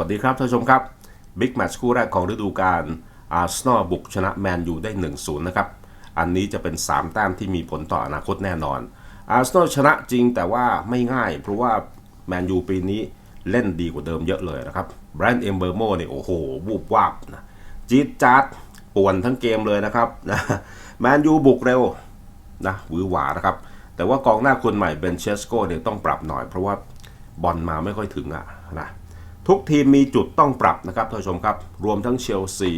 วัสดีครับท่านผู้ชมครับบิ๊กแมตช์คู่แรกของฤดูกาลอาร์เซนอลบุกชนะแมนยูได้ 1-0 นะครับ อันนี้จะเป็น 3 แต้มที่มีผลต่ออนาคตแน่นอน อาร์เซนอลชนะจริงแต่ว่าไม่ง่าย เพราะว่าแมนยูปีนี้เล่นดีกว่าเดิมเยอะเลยนะครับแบรนด์เอมเบอร์โมเนี่ยโอ้โหวูบวาบนะจี๊ดจ๊ดป่วนทั้งเกมเลยนะครับนะแมนยูบุกเร็วนะหวือหวานะครับ แต่ว่ากองหน้าคนใหม่เบนเชสโกเนี่ยต้องปรับหน่อย เพราะว่าบอลมาไม่ค่อยถึงอะนะ ทุกทีมมีจุดต้องปรับนะครับท่านผู้ชมครับ รวมทั้งเชลซี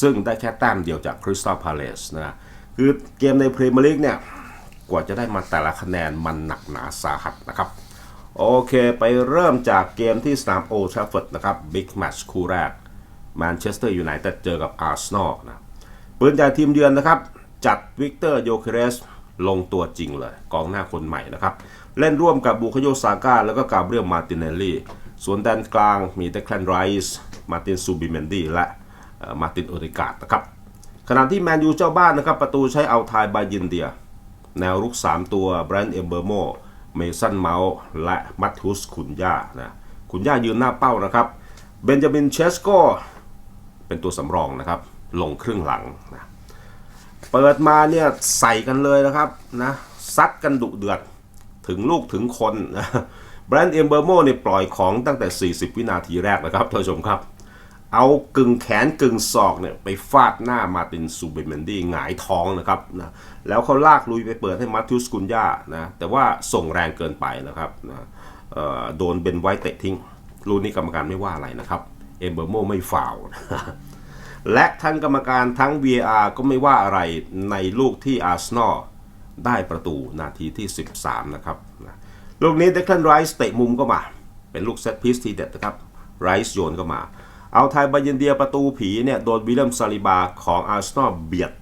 ซึ่งได้แค่แต้มเดียวจากคริสตัลพาเลสนะคือเกมในพรีเมียร์ลีกเนี่ย กว่าจะได้มาแต่ละคะแนนมันหนักหนาสาหัสนะครับ โอเคไปเริ่มจากเกมที่สนามโอลด์แทราฟอร์ดนะครับบิ๊กแมตช์คู่แรกแมนเชสเตอร์ยูไนเต็ดเจอกับอาร์เซนอลนะปืนใหญ่ทีมเยือนนะครับ จัดวิกเตอร์โยเคเรสลงตัวจริงเลย กองหน้าคนใหม่นะครับ เล่นร่วมกับบุคโยซาก้าแล้วก็กาเบรียลมาตินเนลลี่ ส่วนแดนกลางมีเดคแลนไรส์มาตินซูบิเมนดีและมาตินโอริกาดนะครับขณะที่แมนยูเจ้าบ้านนะครับประตูใช้เอาทายบายินเดีย แนวรุก 3 ตัวแบรนด์เอมเบอร์โมเมสันเมาส์และมัตทุสขุนย่านะขุนย่ายืนหน้าเป้านะครับเบนจามินเชสโกเป็นตัวสำรองนะครับ ลงครึ่งหลังนะเปิดมาเนี่ยใส่กันเลยนะครับนะซัดกันดุเดือดถึงลูกถึงคนนะ แบรนด์เอมเบอร์โมเนี่ยปล่อยของตั้งแต่ 40 วินาทีแรกนะครับท่านผู้ชมครับ เอากึ่งแขนกึ่งศอกเนี่ยไปฟาดหน้ามาตินซูเบเมนดี้หงายท้องนะครับนะแล้วเขาลากลุยไปเปิดให้มัตทิวสกุนย่านะแต่ว่าส่งแรงเกินไปนะครับนะโดนเบนไวเตะทิ้งลูกนี้กรรมการไม่ว่าอะไรนะครับเอมเบอร์โมไม่ฟาวล์และทั้งกรรมการทั้ง VAR ก็ไม่ว่าอะไรในลูกที่อาร์เซนอลได้ประตูนาทีที่ 13 นะครับนะ ลูกนี้เดค l ันไรส์เตะมุมก็มา เป็นลูกเซตพีซทีเด็ดนะครับไรส์โยนก็มา เอาไทยบายินเดียประตูผีเนี่ยโดนวิลเลียมซาลิบาของอาร์เซนอลเบียด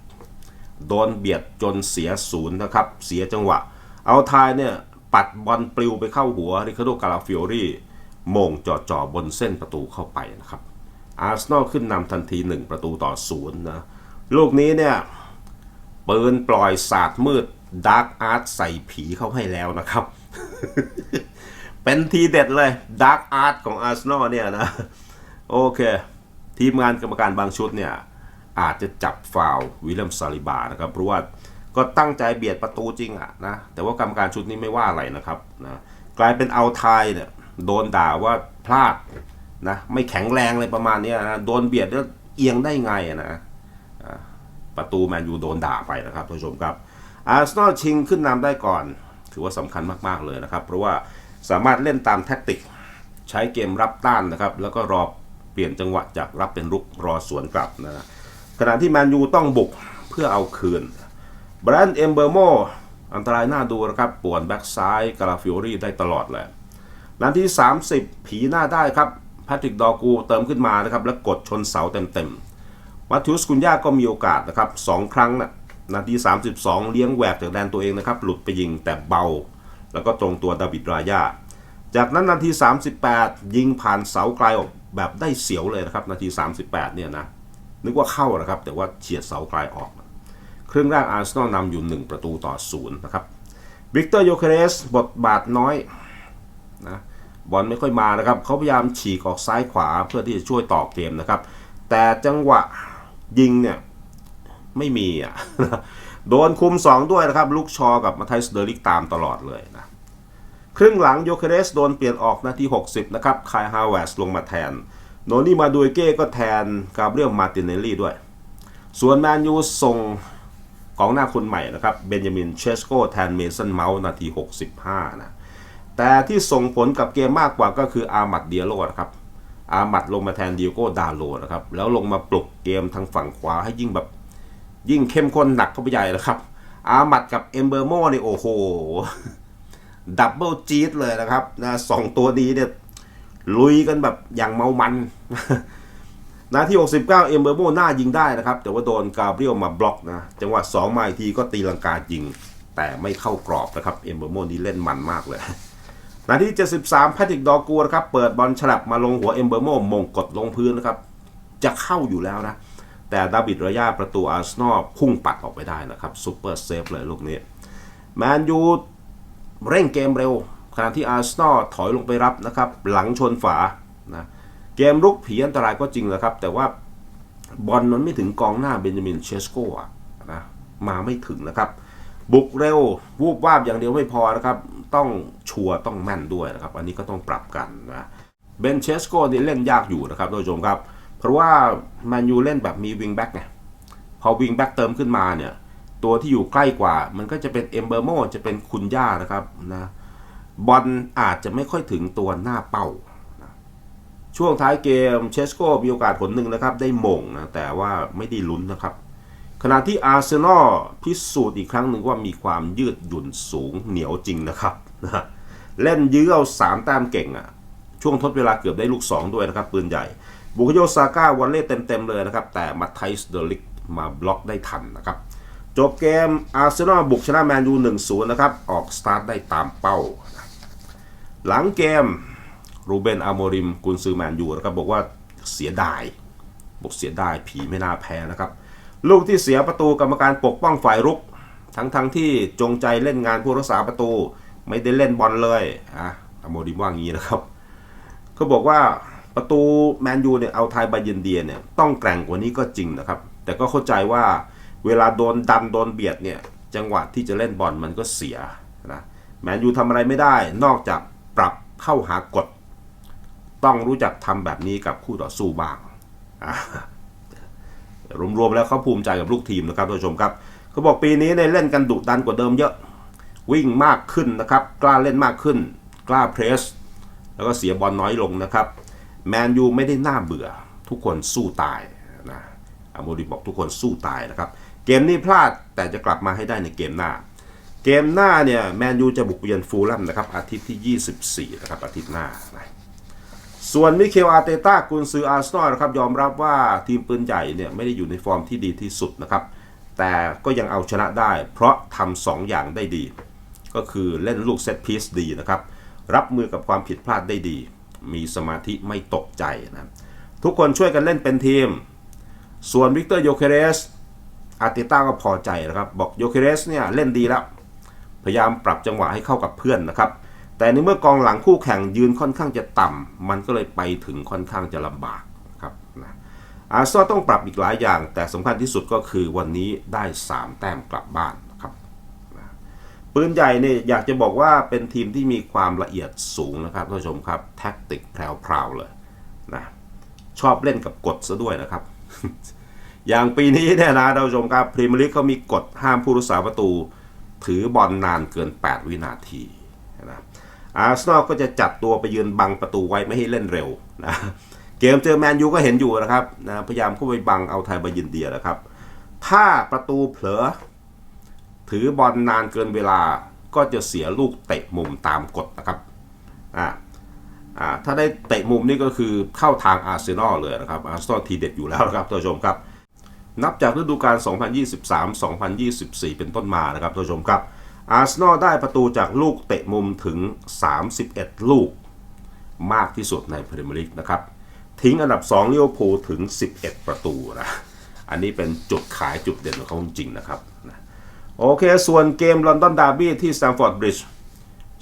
โดนเบียดจนเสียศูนย์นะครับเสียจังหวะ เอาทายเนี่ยปัดบอลปลิวไปเข้าหัวริคาโดกาลาฟิโอรี่มงจ่อจ่อบนเส้นประตูเข้าไปนะครับอาร์เซนอลขึ้นนำทันที 1 ประตูต่อศูนย์นะลูกนี้เนี่ยปืนปล่อยศาสตร์มืดดาร์กอาร์ตใส่ผีเข้าให้แล้วนะครับ เป็นทีเด็ดเลยดาร์กอาร์ตของอาร์เซนอลเนี่ยนะ โอเค ทีมงานกรรมการบางชุดเนี่ย อาจจะจับฟาววิลเลมซาลิบานะครับ เพราะว่าก็ตั้งใจเบียดประตูจริงอะนะ แต่ว่ากรรมการชุดนี้ไม่ว่าอะไรนะครับนะกลายเป็นเอาไทยเนี่ยโดนด่าว่าพลาดนะไม่แข็งแรงอะไรประมาณนี้นะโดนเบียดแล้วเอียงได้ไงอะนะประตูแมนยูโดนด่าไปนะครับท่านผู้ชมครับอาร์เซนอลชิงขึ้นนำได้ก่อน ถือว่าสำคัญมากๆเลยนะครับ เพราะว่าสามารถเล่นตามแท็กติก ใช้เกมรับต้านนะครับ แล้วก็รอเปลี่ยนจังหวะจากรับเป็นรุกรอสวนกลับนะขณะที่แมนยูต้องบุกเพื่อเอาคืนแบรนด์เอมเบอร์โมอันตรายน่าดูนะครับป่วนแบ็กซ้ายกาลาฟิโอรี่ได้ตลอดเลยนาที30 ผีหน้าได้ครับแพทริกดอกูเติมขึ้นมานะครับ แล้วกดชนเสาเต็มๆมัตทิวสกุนย่าก็มีโอกาสนะครับสองครั้งน่ะ นาที 32 เลี้ยงแหวกจากแดนตัวเองนะครับหลุดไปยิงแต่เบา แล้วก็ตรงตัวดาวิดรายา จากนั้นนาที 38 ยิงผ่านเสาไกลออกแบบได้เสียวเลยนะครับ นาที 38 เนี่ยนะนึกว่าเข้านะครับ แต่ว่าเฉียดเสาไกลออก ครึ่งแรกอาร์เซนอลนำอยู่ 1 ประตูต่อศูนย์นะครับวิกเตอร์โยเคเรสบทบาทน้อยนะบอลไม่ค่อยมานะครับเขาพยายามฉีกออกซ้ายขวาเพื่อที่จะช่วยต่อเกมนะครับ แต่จังหวะยิงเนี่ย ไม่มีอะโดนคุม 2 ด้วยนะครับ ลูกชอกับมาไทสเดอริกตามตลอดเลยนะครึ่งหลังโยเคเรสโดนเปลี่ยนออกนาที 60 นะครับคายฮาวเวสลงมาแทน โนนี่มาดูเก้ก็แทนกาเบรียลมาตินเนลลี่ด้วย ส่วนแมนยูส่งกองหน้าคนใหม่นะครับเบนจามินเชสโกแทนเมสันเมาส์นาที 65 นะแต่ที่ส่งผลกับเกมมากกว่าก็คืออามัดเดียโลนะครับอามัดลงมาแทนเดียโก้ดาโลนะครับแล้วลงมาปลุกเกมทางฝั่งขวาให้ยิ่งแบบ ยิ่งเข้มข้นหนักเข้าไปใหญ่นะครับ อามัดกับเอมเบอร์โมนี่โอ้โห ดับเบิลจีดเลยนะครับนะสองตัวนี้เนี่ยลุยกันแบบอย่างเมามันนาที่ 69 เอมเบอร์โมหน้ายิงได้นะครับ แต่ว่าโดนกาเบรียลมาบล็อกนะ จังหวะ2มาอีกทีก็ตีลังกายิง แต่ไม่เข้ากรอบนะครับเอมเบอร์โมนี่เล่นมันมากเลยนาที่ 73แพทริกดอกูนะครับ เปิดบอลฉลับมาลงหัวเอมเบอร์โมมงกดลงพื้นนะครับ จะเข้าอยู่แล้วนะ แต่ดาบิดระยะประตูอาร์เซนอลพุ่งปัดออกไปได้นะครับซูเปอร์เซฟเลยลูกนี้แมนยูเร่งเกมเร็วขณะที่อาร์เซนอลถอยลงไปรับนะครับหลังชนฝานะเกมรุกผีอันตรายก็จริงแหละครับ แต่ว่าบอลมันไม่ถึงกองหน้าเบนจามินเชสโกะนะมาไม่ถึงนะครับ บุกเร็ว วูบวาบอย่างเดียวไม่พอนะครับ ต้องชัวร์ต้องแม่นด้วยนะครับ อันนี้ก็ต้องปรับกันนะเบนเชสโกนี่เล่นยากอยู่นะครับท่านผู้ชมครับ เพราะว่าแมนยูเล่นแบบมีวิงแบ็กไงพอวิงแบ็กเติมขึ้นมาเนี่ย ตัวที่อยู่ใกล้กว่า มันก็จะเป็นเอมเบอร์โมจะเป็นคุณย่านะครับนะบอลอาจจะไม่ค่อยถึงตัวหน้าเป้าช่วงท้ายเกมเชสโกมีโอกาสผลหนึ่งนะครับ ได้มงนะแต่ว่าไม่ได้ลุ้นนะครับ ขณะที่อาร์เซนอลพิสูจน์อีกครั้งหนึ่งว่ามีความยืดหยุ่นสูงเหนียวจริงนะครับนะเล่นยื้อเอาสามแต้มเก่งอะ่ะช่วงทดเวลาเกือบได้ลูก 2 ด้วยนะครับ ปืนใหญ่ บุคโยซาก้าวันเล่เต็มๆเลยนะครับ แต่มาไทส์เดลิกมาบล็อกได้ทันนะครับ จบเกมอาร์เซนอลบุกชนะแมนยู1-0 นะครับ ออกสตาร์ทได้ตามเป้า หลังเกมรูเบนอาโมริมกุนซือแมนยูนะครับ บอกว่าเสียดายบอกเสียดายผีไม่น่าแพ้นะครับ ลูกที่เสียประตูกรรมการปกป้องฝ่ายรุก ทั้งทั้งที่จงใจเล่นงานผู้รักษาประตู ไม่ได้เล่นบอลเลยอะอาโมริมว่างี้นะครับเขาบอกว่า ประตูแมนยูเนี่ยเอาไทยบาเยนเดียเนี่ยต้องแกร่งกว่านี้ก็จริงนะครับ แต่ก็เข้าใจว่าเวลาโดนดันโดนเบียดเนี่ยจังหวะที่จะเล่นบอลมันก็เสียนะแมนยูทำอะไรไม่ได้นอกจากปรับเข้าหากฎ ต้องรู้จักทำแบบนี้กับคู่ต่อสู้บ้างรวมๆแล้วเขาภูมิใจกับลูกทีมนะครับท่านผู้ชมครับเขาบอกปีนี้เนี่ยเล่นกันดุดันกว่าเดิมเยอะ วิ่งมากขึ้นนะครับ กล้าเล่นมากขึ้น กล้าเพรส แล้วก็เสียบอลน้อยลงนะครับ แมนยูไม่ได้น่าเบื่อ ทุกคนสู้ตายนะอโมริบอกทุกคนสู้ตายนะครับ เกมนี้พลาดแต่จะกลับมาให้ได้ในเกมหน้า เกมหน้าเนี่ยแมนยูจะบุกเยือนฟูลแลมนะครับอาทิตย์ที่ 24 นะครับอาทิตย์หน้านะส่วนมิเคลอาเตต้ากุนซืออาร์เซนอลนะครับยอมรับว่าทีมปืนใหญ่เนี่ยไม่ได้อยู่ในฟอร์มที่ดีที่สุดนะครับ แต่ก็ยังเอาชนะได้ เพราะทำสองอย่างได้ดี ก็คือเล่นลูกเซตพีซดีนะครับ รับมือกับความผิดพลาดได้ดี มีสมาธิไม่ตกใจนะทุกคนช่วยกันเล่นเป็นทีม ส่วนวิกเตอร์โยเคเรสอาร์เตต้าก็พอใจนะครับ บอกโยเคเรสเนี่ยเล่นดีแล้ว พยายามปรับจังหวะให้เข้ากับเพื่อนนะครับ แต่ในเมื่อกองหลังคู่แข่งยืนค่อนข้างจะต่ำมันก็เลยไปถึงค่อนข้างจะลำบากครับนะอาร์ซอต้องปรับอีกหลายอย่าง แต่สำคัญที่สุดก็คือวันนี้ได้ 3 แต้มกลับบ้าน ปืนใหญ่เนี่ยอยากจะบอกว่าเป็นทีมที่มีความละเอียดสูงนะครับท่านผู้ชมครับแท็กติกแพรวๆเลยนะชอบเล่นกับกฎซะด้วยนะครับ อย่างปีนี้เนี่ยนะท่านผู้ชมครับพรีเมียร์ลีกเขามีกฎห้ามผู้รักษาประตู ถือบอลนานเกิน 8 วินาทีนะอาร์เซนอลก็จะจัดตัวไปยืนบังประตูไว้ไม่ให้เล่นเร็วนะเกมเจอแมนยูก็เห็นอยู่นะครับนะพยายามเข้าไปบังเอาไทยบายินเดียนะครับ ถ้าประตูเผลอ ถือบอลนานเกินเวลาก็จะเสียลูกเตะมุมตามกฎนะครับอ่าอ่าถ้าได้เตะมุมนี่ก็คือเข้าทางอาร์เซนอลเลยนะครับอาร์เซนอลทีเด็ดอยู่แล้วนะครับท่านผู้ชมครับ นับจากฤดูกาล 2023-2024 เป็นต้นมานะครับท่านผู้ชมครับอาร์เซนอลได้ประตูจากลูกเตะมุมถึง 31 ลูก มากที่สุดในพรีเมียร์ลีกนะครับ ทิ้งอันดับ2ลิเวอร์พูลถึง 11 ประตูนะ อันนี้เป็นจุดขายจุดเด่นของเขาจริงนะครับนะ โอเค ส่วนเกมลอนดอนดาร์บี้ที่สแตมฟอร์ดบริดจ์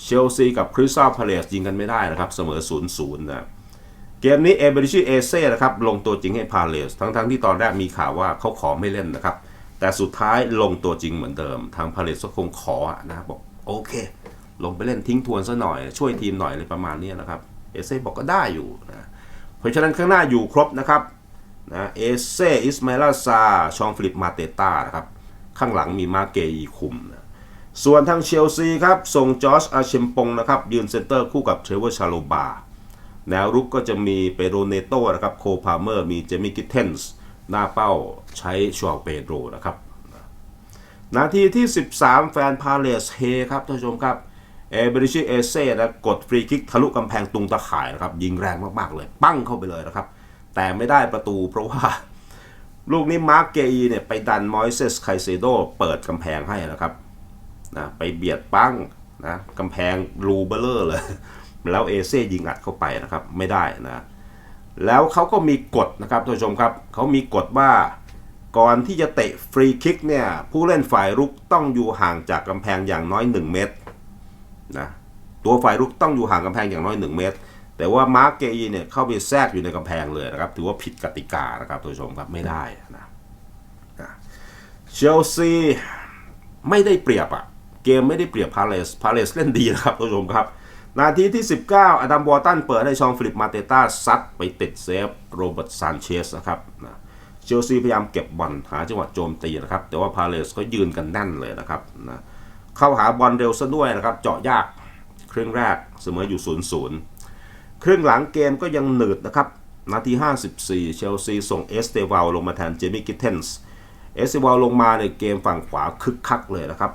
เชลซีกับคริสตัลพาเลสยิงกันไม่ได้นะครับ เสมอ 0-0 นะเกมนี้เอเบริชิเอเซ่นะครับ ลงตัวจริงให้พาเลสทั้งๆทที่ตอนแรกมีข่าวว่าเขาขอไม่เล่นนะครับ แต่สุดท้ายลงตัวจริงเหมือนเดิม ทางพาเลสก็คงขอนะบอกโอเค ลงไปเล่นทิ้งทวนซะหน่อย ช่วยทีมหน่อยอะไรประมาณนี้นะครับเอเซ่บอกก็ได้อยู่นะเพราะฉะนั้นข้างหน้าอยู่ครบนะครับนะเอเซ่อิสมาลาซาชองฟิลิปมาเตต้านะครับ ข้างหลังมีมาเกอีคุมนะส่วนทางเชลซีครับส่งจอร์อาเชมปงนะครับยืนเซนเตอร์คู่กับเทรเวอร์ชาโลบา แนวรุกก็จะมีเปโรเนโตนะครับโคพาเมอร์มีเจมี่กิทเทนส์หน้าเป้าใช้ชวเปโดรนะครับนาทีที่ 13 แฟนพาเลสเฮครับท่านผู้ชมครับเอเบริชิเอเซ่นะกดฟรีคิกทะลุกำแพงตุงตะข่ายนะครับยิงแรงมากๆเลย ปั้งเข้าไปเลยนะครับ แต่ไม่ได้ประตูเพราะว่า ลูกนี้มาร์กเกอีเนี่ยไปดันมอยเซสไคเซโดเปิดกำแพงให้นะครับนะไปเบียดปั้งนะกำแพงรูเบลเลอร์เลย แล้วเอเซ่ยิงอัดเข้าไปนะครับ ไม่ได้นะ แล้วเขาก็มีกฎนะครับท่านผู้ชมครับเขามีกฎว่าก่อนที่จะเตะฟรีคิกเนี่ยผู้เล่นฝ่ายรุกต้องอยู่ห่างจากกำแพงอย่างน้อย 1 เมตรนะตัวฝ่ายรุกต้องอยู่ห่างกำแพงอย่างน้อย 1 เมตร แต่ว่ามาร์กเกอีเนี่ยเข้าไปแทรกอยู่ในกำแพงเลยนะครับ ถือว่าผิดกติกานะครับท่านผู้ชมครับไม่ได้นะเชลซีไม่ได้เปรียบอะเกมไม่ได้เปรียบพาเลสพาเลสเล่นดีนะครับท่านผู้ชมครับนาทีที่ 19 อดัมวอร์ตันเปิดให้ชองฟิลิปมาเตต้าซัดไปติดเซฟโรเบิร์ตซานเชสนะครับนะเชลซีพยายามเก็บบอลหาจังหวะโจมตีนะครับ แต่ว่าพาเลสก็ยืนกันแน่นเลยนะครับนะเข้าหาบอลเร็วซะด้วยนะครับ เจาะยากครึ่งแรกเสมออยู่ 0-0 ครึ่งหลังเกมก็ยังหนืดนะครับ นาที 54 เชลซีส่งเอสเตวาลลงมาแทนเจมี่กิทเทนส์ เอสเตวาลลงมาในเกมฝั่งขวาคึกคักเลยนะครับ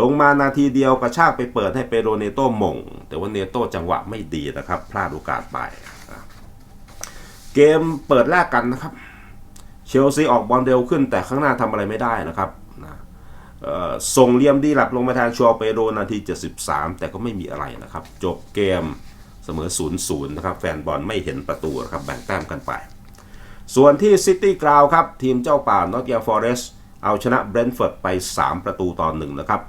ลงมานาทีเดียวกระชากไปเปิดให้เปโรเนโต้มง แต่ว่าเนโต้จังหวะไม่ดีนะครับ พลาดโอกาสไป เกมเปิดแรกกันนะครับ เชลซีออกบอลเร็วขึ้น แต่ข้างหน้าทำอะไรไม่ได้นะครับนะส่งเลียมดีหลับลงมาแทนชัวเปโรนาที 73 แต่ก็ไม่มีอะไรนะครับ จบเกม เสมอ 0-0 นะครับ แฟนบอลไม่เห็นประตูนะครับแบ่งแต้มกันไป ส่วนที่ซิตี้กราวครับ ทีมเจ้าป่านอต t ยฟอเรสเอาชนะเบรนท์ฟอร์ดไป 3 ประตูต่อหนึ่งนะครับ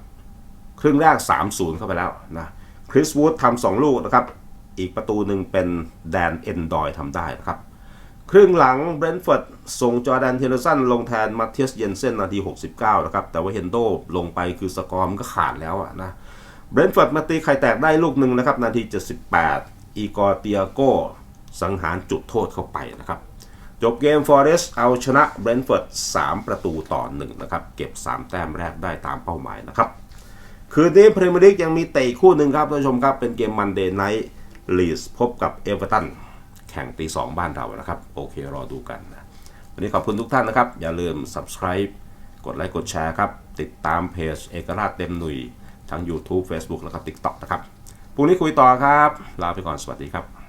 ครึ่งแรก 3-0 เข้าไปแล้วนะคริสวูดทำสองลูกนะครับ อีกประตูหนึ่งเป็นแดนเอนดอยทำได้นะครับ ครึ่งหลังเบรนท์ฟอร์ดส่งจอแดนเทเลสันลงแทนมาเทียสเยนเซนนาที 69 นะครับ แต่ว่าเฮนโดลงไปคือสกอร์มก็ขาดแล้วอะนะ เบรนท์ฟอร์ดมาตีไข่แตกได้ลูกหนึ่งนะครับ นาที 78 อีกอร์เตียโกสังหารจุดโทษเข้าไปนะครับ จบเกมฟอร์เรสเอาชนะเบรนท์ฟอร์ด3ประตูต่อ1นะครับ เก็บ 3 แต้มแรกได้ตามเป้าหมายนะครับ คืนนี้พรีเมียร์ลีกยังมีเตะคู่หนึ่งครับท่านผู้ชมครับ เป็นเกมมันเดย์ไนท์ลีสพบกับเอเวอร์ตันแข่งตี2บ้านเรานะครับ โอเครอดูกันนะวันนี้ขอบคุณทุกท่านนะครับ อย่าลืม subscribe กดไลค์กดแชร์ครับ ติดตามเพจเอกราชเต็มหนุ่ย ทั้ง YouTube Facebook แล้วก็ TikTok นะครับพรุ่งนี้คุยต่อครับ ลาไปก่อนสวัสดีครับ